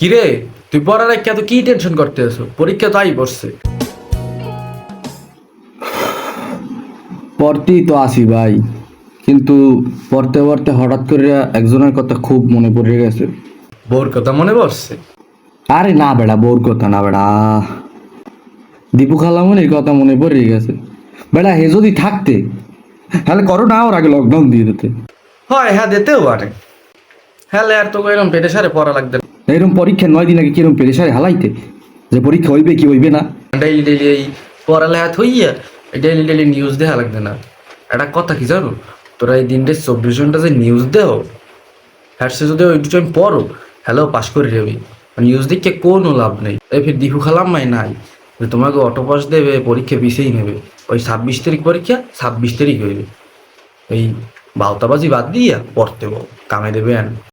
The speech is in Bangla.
কিরে তুই পড়ার এত কি টেনশন করতে আছো পরীক্ষা তাই পড়ছে পড়তেই তো আসি ভাই কিন্তু পড়তে পড়তে হঠাৎ করে একজনের কথা খুব মনে পড়ে গেছে। বোর কথা মনে পড়ছে? আরে না বেড়া বোর কথা না বেড়া। দীপু খালামনির কথা মনে পড়ে গেছে। বেড়া হে যদি থাকতে তাহলে করো না ওর আগে লকডাউন দিয়ে দিতে। হয় হ্যাঁ দিতেও পারে। হ্যাঁ আর তো এরকম পেটে সারে পড়া লাগবে এরকম পরীক্ষা নয় দিন আগে কিরম পেরেশারে হালাইতে। যে পরীক্ষা হইবে কি হইবে না? ডেইলি ডেইলি এই পড়ালেখা থইয়া ডেইলি ডেইলি নিউজ দেখা লাগবে না। একটা কথা কি জানো? তোরা এই দিনটা চব্বিশ ঘণ্টা যে নিউজ দেও হ্যাঁ সে যদি ওই টাইম পড়ো হ্যালো পাস করে যাবি। নিউজ দেখে কোনো লাভ নেই। এই ফির দিহু খালাম মাই নাই। যে তোমাকে অটো পাস দেবে, পরীক্ষা পিছিয়েই নেবে। ওই ছাব্বিশ তারিখ পরীক্ষা, ছাব্বিশ তারিখ হইবে। এই বাউতাবাজি বাদ দিয়া পড়তে কামে দেবে